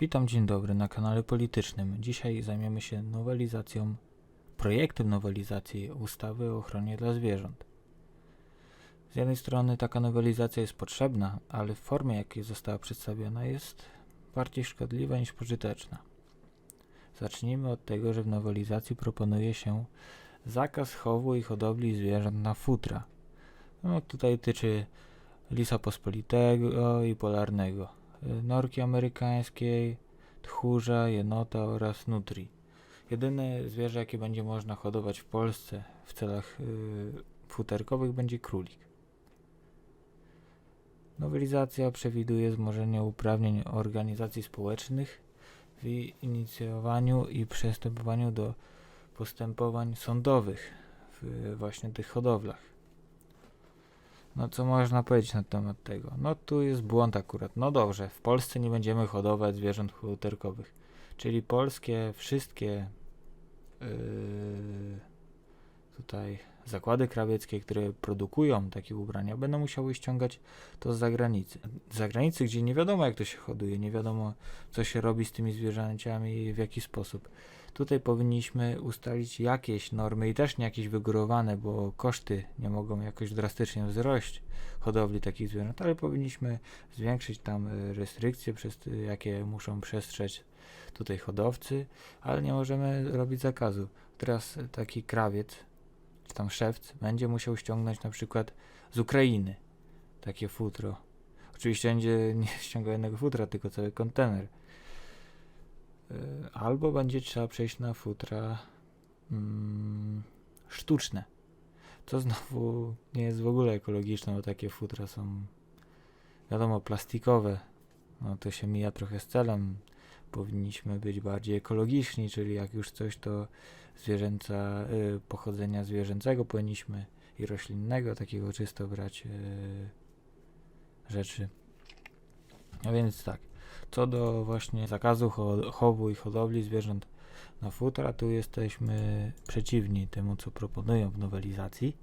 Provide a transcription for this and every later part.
Witam, dzień dobry na kanale politycznym. Dzisiaj zajmiemy się nowelizacją, projektem nowelizacji ustawy o ochronie dla zwierząt. Z jednej strony taka nowelizacja jest potrzebna, ale w formie, jakiej została przedstawiona, jest bardziej szkodliwa niż pożyteczna. Zacznijmy od tego, że w nowelizacji proponuje się zakaz chowu i hodowli zwierząt na futra. No, tutaj tyczy lisa pospolitego i polarnego, norki amerykańskiej, tchórza, jenota oraz nutrii. Jedyne zwierzę, jakie będzie można hodować w Polsce w celach y, futerkowych będzie królik. Nowelizacja przewiduje wzmożenie uprawnień organizacji społecznych w inicjowaniu i przystępowaniu do postępowań sądowych w właśnie tych hodowlach. No co można powiedzieć na temat tego? No tu jest błąd akurat. No dobrze, w Polsce nie będziemy hodować zwierząt futerkowych. Czyli polskie wszystkie yy, tutaj zakłady krawieckie, które produkują takie ubrania, będą musiały ściągać to z zagranicy. Z zagranicy, gdzie nie wiadomo jak to się hoduje, nie wiadomo co się robi z tymi zwierzęciami i w jaki sposób. Tutaj powinniśmy ustalić jakieś normy i też nie jakieś wygórowane, bo koszty nie mogą jakoś drastycznie wzrość hodowli takich zwierząt, ale powinniśmy zwiększyć tam e, restrykcje, przez y, jakie muszą przestrzec tutaj hodowcy, ale nie możemy robić zakazu. Teraz taki krawiec, czy tam szewc, będzie musiał ściągnąć na przykład z Ukrainy takie futro. Oczywiście będzie nie ściągał jednego futra, tylko cały kontener. Y, Albo będzie trzeba przejść na futra mm, sztuczne. Co znowu nie jest w ogóle ekologiczne, bo takie futra są wiadomo plastikowe. No to się mija trochę z celem. Powinniśmy być bardziej ekologiczni, czyli jak już coś to zwierzęca, y, pochodzenia zwierzęcego powinniśmy i roślinnego, takiego czysto brać y, rzeczy. A więc tak, co do właśnie zakazu cho- chowu i hodowli zwierząt na futra, tu jesteśmy przeciwni temu, co proponują w nowelizacji,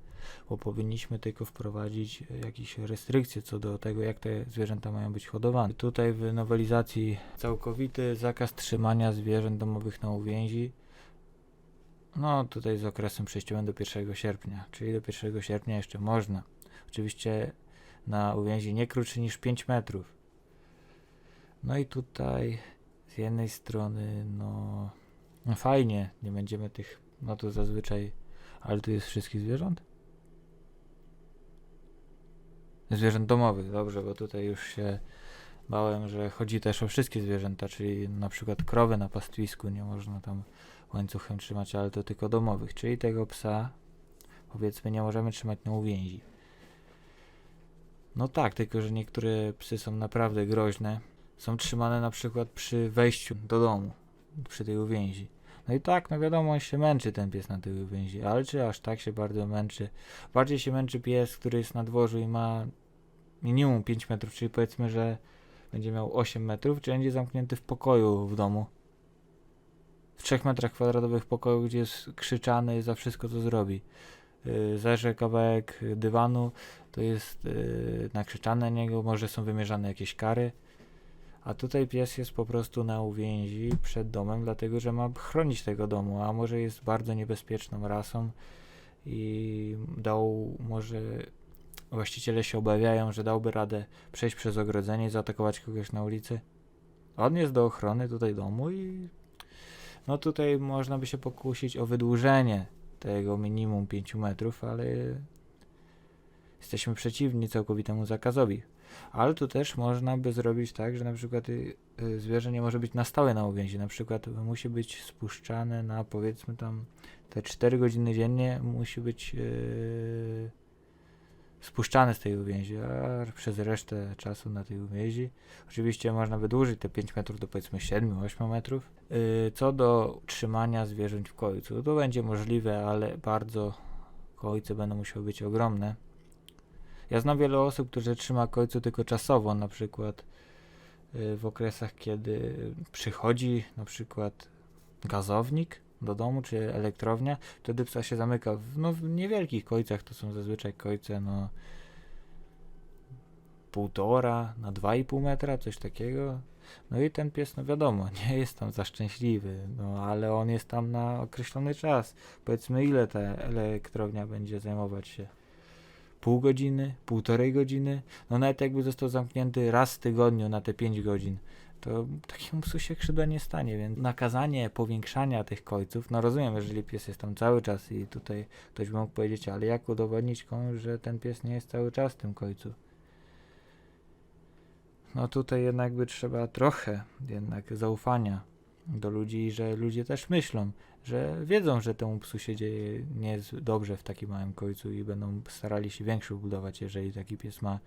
bo powinniśmy tylko wprowadzić jakieś restrykcje co do tego, jak te zwierzęta mają być hodowane. Tutaj w nowelizacji całkowity zakaz trzymania zwierząt domowych na uwięzi, no tutaj z okresem przejściowym do 1 sierpnia, czyli do 1 sierpnia jeszcze można. Oczywiście na uwięzi nie krótszy niż 5 metrów. No i tutaj z jednej strony, no, no fajnie, nie będziemy tych, no to zazwyczaj, ale tu jest wszystkich zwierząt? Zwierząt domowych, dobrze, bo tutaj już się bałem, że chodzi też o wszystkie zwierzęta, czyli na przykład krowy na pastwisku nie można tam łańcuchem trzymać, ale to tylko domowych, czyli tego psa powiedzmy nie możemy trzymać na uwięzi. No tak, tylko że niektóre psy są naprawdę groźne. Są trzymane na przykład przy wejściu do domu, przy tej uwięzi. No i tak, no wiadomo, on się męczy ten pies na tej uwięzi, ale czy aż tak się bardzo męczy? Bardziej się męczy pies, który jest na dworzu i ma minimum 5 metrów, czyli powiedzmy, że będzie miał 8 metrów, czy będzie zamknięty w pokoju w domu. W 3 metrach kwadratowych pokoju, gdzie jest krzyczany za wszystko, co zrobi. Yy, zerze kawałek dywanu, to jest yy, nakrzyczane na niego, może są wymierzane jakieś kary. A tutaj pies jest po prostu na uwięzi przed domem, dlatego że ma chronić tego domu, a może jest bardzo niebezpieczną rasą i dał, może właściciele się obawiają, że dałby radę przejść przez ogrodzenie i zaatakować kogoś na ulicy. On jest do ochrony tutaj domu i no tutaj można by się pokusić o wydłużenie tego minimum 5 metrów, ale jesteśmy przeciwni całkowitemu zakazowi. Ale tu też można by zrobić tak, że na przykład y, y, zwierzę nie może być na stałe na uwięzi. Na przykład musi być spuszczane na powiedzmy tam te 4 godziny dziennie musi być yy, spuszczane z tej uwięzi, a przez resztę czasu na tej uwięzi. Oczywiście można wydłużyć te 5 metrów do powiedzmy 7-8 metrów. Yy, co do trzymania zwierząt w końcu, to będzie możliwe, ale bardzo kojce będą musiały być ogromne. Ja znam wiele osób, które trzyma kojcu tylko czasowo, na przykład y, w okresach, kiedy przychodzi na przykład gazownik do domu, czy elektrownia, wtedy psa się zamyka w, no, w niewielkich kojcach, to są zazwyczaj kojce no półtora na 2,5 metra, coś takiego. No i ten pies, no wiadomo, nie jest tam za szczęśliwy, no ale on jest tam na określony czas. Powiedzmy, ile ta elektrownia będzie zajmować się? Pół godziny, półtorej godziny? No nawet jakby został zamknięty raz w tygodniu na te 5 godzin, to takiemu psu się krzywda nie stanie, więc nakazanie powiększania tych końców, no rozumiem, jeżeli pies jest tam cały czas i tutaj ktoś by mógł powiedzieć, ale jak udowodnić komuś, że ten pies nie jest cały czas w tym końcu? No tutaj jednak by trzeba trochę jednak zaufania do ludzi, że ludzie też myślą, że wiedzą, że temu psu się dzieje nie jest dobrze w takim małym końcu i będą starali się większy budować, jeżeli taki pies ma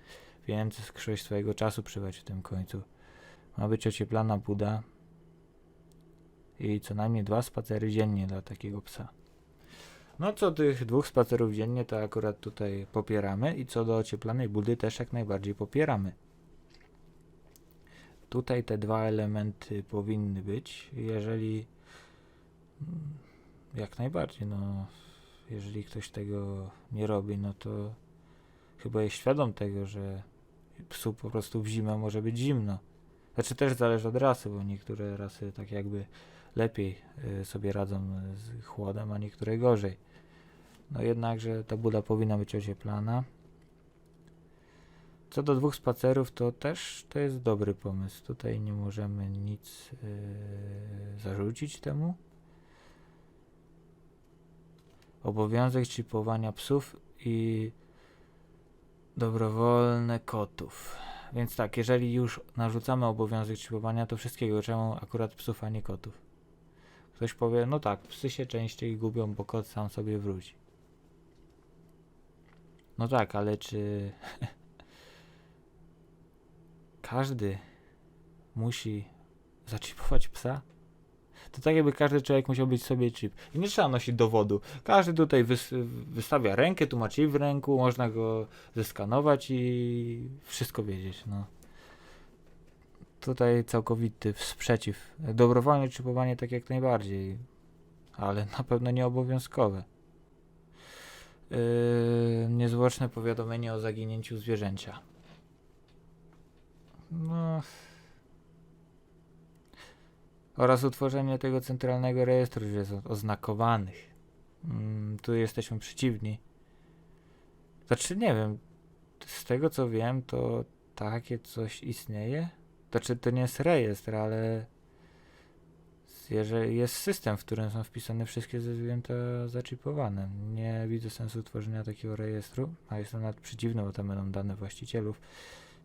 więcej swojego czasu przebywać w tym końcu. Ma być ocieplana buda i co najmniej dwa spacery dziennie dla takiego psa. No co tych dwóch spacerów dziennie to akurat tutaj popieramy i co do ocieplanej budy też jak najbardziej popieramy. Tutaj te dwa elementy powinny być, jeżeli mm, jak najbardziej, no jeżeli ktoś tego nie robi, no to chyba jest świadom tego, że psu po prostu w zimę może być zimno. Znaczy też zależy od rasy, bo niektóre rasy tak jakby lepiej y, sobie radzą z chłodem, a niektóre gorzej. No jednakże ta buda powinna być ocieplana. Co do dwóch spacerów, to też to jest dobry pomysł. Tutaj nie możemy nic yy, zarzucić temu. Obowiązek chipowania psów i dobrowolne kotów. Więc tak, jeżeli już narzucamy obowiązek chipowania, to wszystkiego, czemu akurat psów, a nie kotów? Ktoś powie, no tak, psy się częściej gubią, bo kot sam sobie wróci. No tak, ale czy każdy musi zaczipować psa? To tak jakby każdy człowiek musiał być sobie chip. I nie trzeba nosić dowodu. Każdy tutaj wys wystawia rękę, tu ma chip w ręku, można go zeskanować i wszystko wiedzieć. No. Tutaj całkowity sprzeciw. Dobrowolne chipowanie tak jak najbardziej, ale na pewno nie obowiązkowe. Yy, niezwłoczne powiadomienie o zaginięciu zwierzęcia. No. Oraz utworzenie tego centralnego rejestru oznakowanych. Mm, tu jesteśmy przeciwni. Znaczy, nie wiem. Z tego co wiem, to takie coś istnieje. Znaczy, to nie jest rejestr, ale jeżeli jest system, w którym są wpisane wszystkie zwierzęta zaczipowane. Nie widzę sensu tworzenia takiego rejestru, a jestem nawet przeciwny, bo tam będą dane właścicielów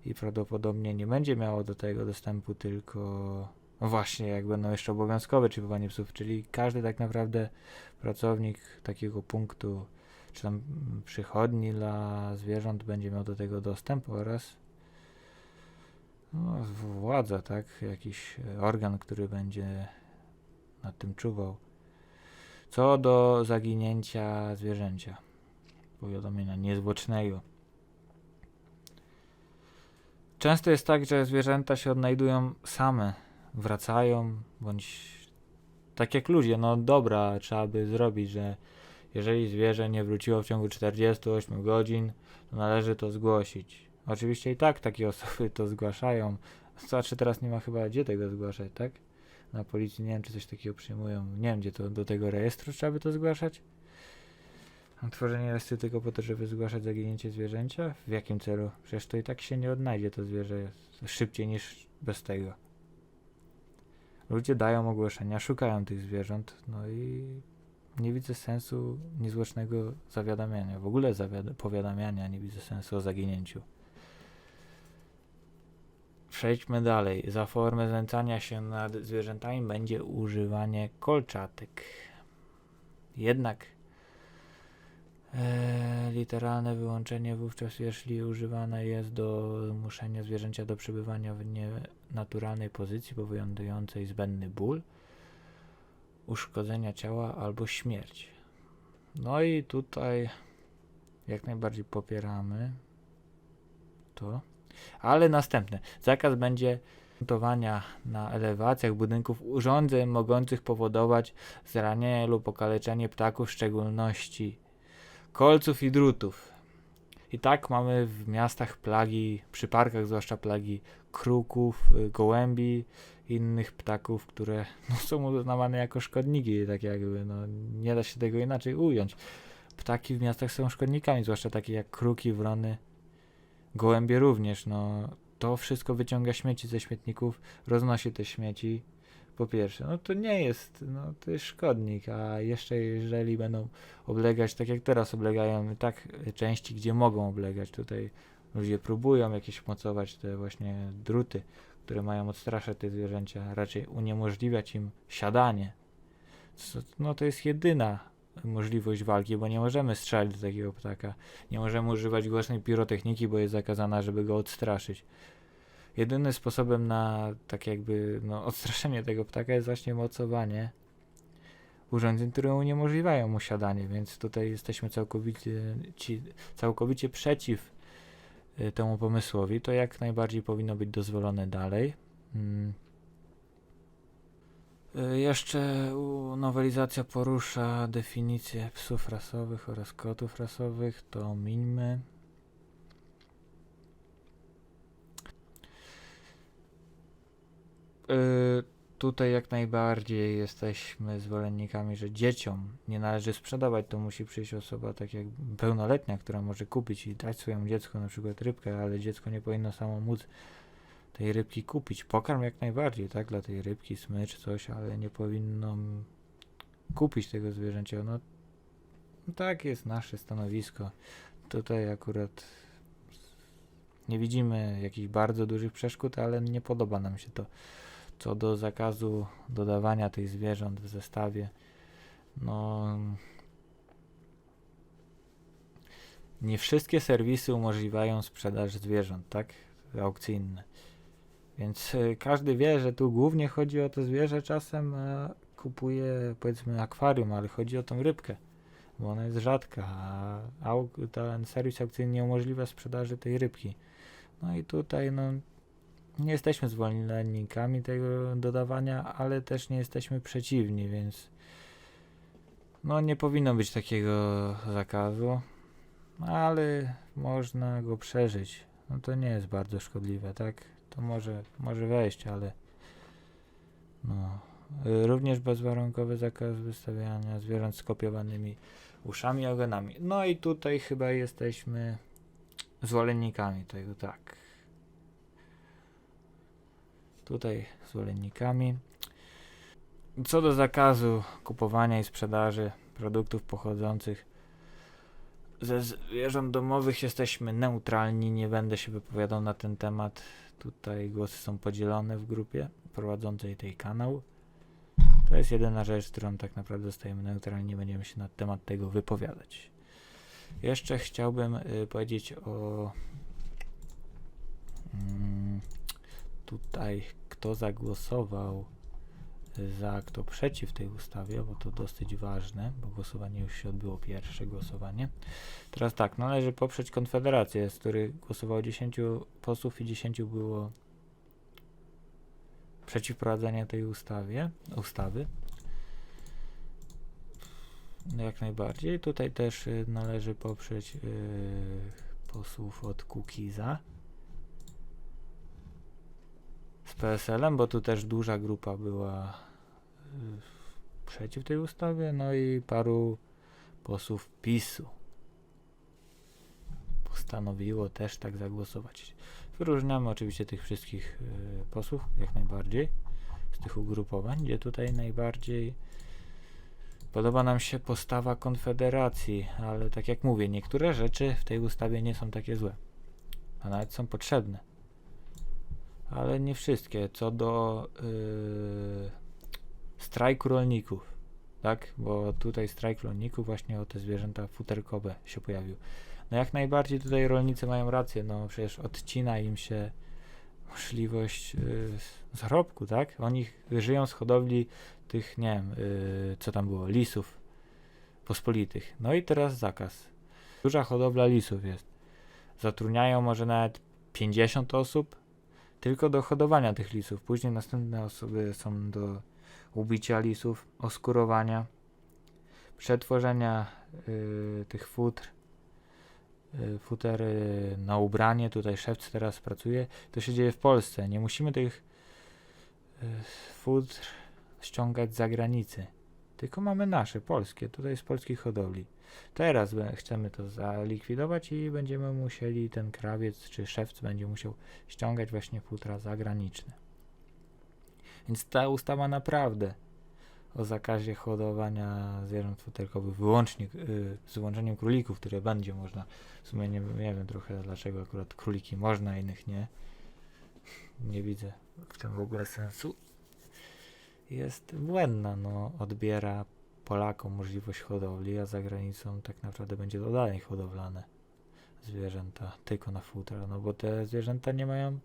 i prawdopodobnie nie będzie miało do tego dostępu tylko właśnie, jak będą jeszcze obowiązkowe czipowanie psów, czyli każdy tak naprawdę pracownik takiego punktu, czy tam przychodni dla zwierząt będzie miał do tego dostęp oraz no, władza, tak, jakiś organ, który będzie nad tym czuwał. Co do zaginięcia zwierzęcia, powiadomienia niezwłocznego. Często jest tak, że zwierzęta się odnajdują same, wracają, bądź tak jak ludzie, no dobra, trzeba by zrobić, że jeżeli zwierzę nie wróciło w ciągu 48 godzin, to należy to zgłosić. Oczywiście i tak takie osoby to zgłaszają. Znaczy teraz nie ma chyba gdzie tego zgłaszać, tak? Na policji nie wiem, czy coś takiego przyjmują. Nie wiem, gdzie to do tego rejestru trzeba by to zgłaszać. Tworzenie rejestru tylko po to, żeby zgłaszać zaginięcie zwierzęcia? W jakim celu? Przecież to i tak się nie odnajdzie to zwierzę szybciej niż bez tego. Ludzie dają ogłoszenia, szukają tych zwierząt, no i nie widzę sensu niezłocznego zawiadamiania. W ogóle powiadamiania nie widzę sensu o zaginięciu. Przejdźmy dalej. Za formę znęcania się nad zwierzętami będzie używanie kolczatek. Jednak E, literalne wyłączenie wówczas, jeśli używane jest do zmuszenia zwierzęcia do przebywania w nienaturalnej pozycji powodującej zbędny ból, uszkodzenia ciała albo śmierć. No i tutaj jak najbardziej popieramy to. Ale następne. Zakaz będzie montowania na elewacjach budynków urządzeń mogących powodować zranienie lub okaleczenie ptaków, w szczególności kolców i drutów. I tak mamy w miastach plagi, przy parkach zwłaszcza plagi kruków, y, gołębi, innych ptaków, które no, są uznawane jako szkodniki, tak jakby, no, nie da się tego inaczej ująć. Ptaki w miastach są szkodnikami, zwłaszcza takie jak kruki, wrony, gołębie również, no, to wszystko wyciąga śmieci ze śmietników, roznosi te śmieci, po pierwsze, no to nie jest, no to jest szkodnik, a jeszcze jeżeli będą oblegać, tak jak teraz oblegają, tak części, gdzie mogą oblegać, tutaj ludzie próbują jakieś mocować te właśnie druty, które mają odstraszać te zwierzęcia, raczej uniemożliwiać im siadanie. No to jest jedyna możliwość walki, bo nie możemy strzelić do takiego ptaka, nie możemy używać głośnej pirotechniki, bo jest zakazana, żeby go odstraszyć. Jedynym sposobem na tak jakby no, odstraszenie tego ptaka jest właśnie mocowanie urządzeń, które uniemożliwiają mu siadanie, więc tutaj jesteśmy całkowicie, ci, całkowicie przeciw y, temu pomysłowi. To jak najbardziej powinno być dozwolone dalej. Mm. Y, Jeszcze nowelizacja porusza definicję psów rasowych oraz kotów rasowych, to mińmy. Y, Tutaj jak najbardziej jesteśmy zwolennikami, że dzieciom nie należy sprzedawać, to musi przyjść osoba tak jak pełnoletnia, która może kupić i dać swojemu dziecku na przykład rybkę, ale dziecko nie powinno samo móc tej rybki kupić. Pokarm jak najbardziej, tak, dla tej rybki, smycz, coś, ale nie powinno kupić tego zwierzęcia. No tak jest nasze stanowisko. Tutaj akurat nie widzimy jakichś bardzo dużych przeszkód, ale nie podoba nam się to. Co do zakazu dodawania tych zwierząt w zestawie, no nie wszystkie serwisy umożliwiają sprzedaż zwierząt, tak? Aukcyjne. Więc y, każdy wie, że tu głównie chodzi o to zwierzę czasem, a kupuje powiedzmy akwarium, ale chodzi o tą rybkę, bo ona jest rzadka, a ten serwis aukcyjny nie umożliwia sprzedaży tej rybki. No i tutaj no nie jesteśmy zwolennikami tego dodawania, ale też nie jesteśmy przeciwni, więc no nie powinno być takiego zakazu, ale można go przeżyć. No to nie jest bardzo szkodliwe, tak? To może, może wejść, ale no. Również bezwarunkowy zakaz wystawiania zwierząt z kopiowanymi uszami i ogonami. No i tutaj chyba jesteśmy zwolennikami tego, tak. Tutaj zwolennikami. Co do zakazu kupowania i sprzedaży produktów pochodzących ze zwierząt domowych jesteśmy neutralni, nie będę się wypowiadał na ten temat. Tutaj głosy są podzielone w grupie prowadzącej tej kanał. To jest jedyna rzecz, którą tak naprawdę zostajemy neutralni, nie będziemy się na temat tego wypowiadać. Jeszcze chciałbym y, powiedzieć o mm, tutaj, kto zagłosował za, kto przeciw tej ustawie, bo to dosyć ważne, bo głosowanie już się odbyło, pierwsze głosowanie. Teraz tak, należy poprzeć Konfederację, z których głosowało 10 posłów i 10 było przeciw wprowadzeniu tej ustawie, ustawy. No jak najbardziej. Tutaj też y, należy poprzeć y, posłów od Kukiza z PSL-em, bo tu też duża grupa była y, przeciw tej ustawie, no i paru posłów PiSu postanowiło też tak zagłosować. Wyróżniamy oczywiście tych wszystkich y, posłów, jak najbardziej, z tych ugrupowań, gdzie tutaj najbardziej podoba nam się postawa Konfederacji, ale tak jak mówię, niektóre rzeczy w tej ustawie nie są takie złe, a nawet są potrzebne. Ale nie wszystkie. Co do yy, strajku rolników, tak? Bo tutaj strajk rolników właśnie o te zwierzęta futerkowe się pojawił. No jak najbardziej tutaj rolnicy mają rację, no przecież odcina im się możliwość yy, zarobku, tak? Oni żyją z hodowli tych, nie wiem, yy, co tam było, lisów pospolitych. No i teraz zakaz. Duża hodowla lisów jest. Zatrudniają może nawet 50 osób tylko do hodowania tych lisów. Później następne osoby są do ubicia lisów, oskurowania, przetworzenia yy, tych futr y, futery na ubranie, tutaj szewc teraz pracuje, to się dzieje w Polsce. Nie musimy tych y, futr ściągać z zagranicy, tylko mamy nasze, polskie, tutaj z polskich hodowli. Teraz chcemy to zalikwidować i będziemy musieli, ten krawiec czy szewc będzie musiał ściągać właśnie futra zagraniczne. Więc ta ustawa naprawdę o zakazie hodowania zwierząt futerkowych wyłącznie y, z wyłączeniem królików, które będzie można, w sumie nie, nie wiem trochę dlaczego akurat króliki można, innych nie. Nie widzę w tym w ogóle sensu. Jest błędna, no odbiera Polakom możliwość hodowli, a za granicą tak naprawdę będzie to dalej hodowlane zwierzęta tylko na futra, no bo te zwierzęta nie mają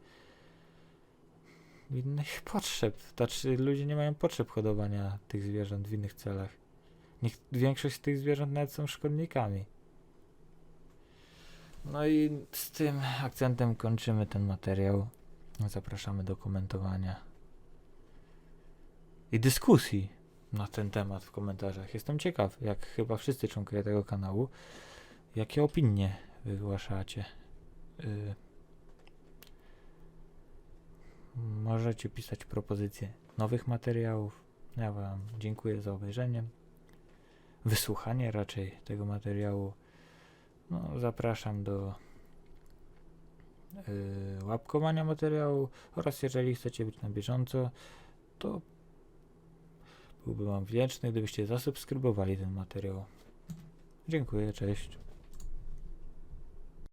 innych potrzeb. Znaczy ludzie nie mają potrzeb hodowania tych zwierząt w innych celach. Niech większość z tych zwierząt nawet są szkodnikami. No i z tym akcentem kończymy ten materiał. Zapraszamy do komentowania i dyskusji na ten temat w komentarzach. Jestem ciekaw, jak chyba wszyscy członkowie tego kanału, jakie opinie wygłaszacie. Y, Możecie pisać propozycje nowych materiałów. Ja Wam dziękuję za obejrzenie, wysłuchanie raczej tego materiału. No, zapraszam do y, łapkowania materiału oraz jeżeli chcecie być na bieżąco, to byłbym Wam wdzięczny, gdybyście zasubskrybowali ten materiał. Dziękuję, cześć.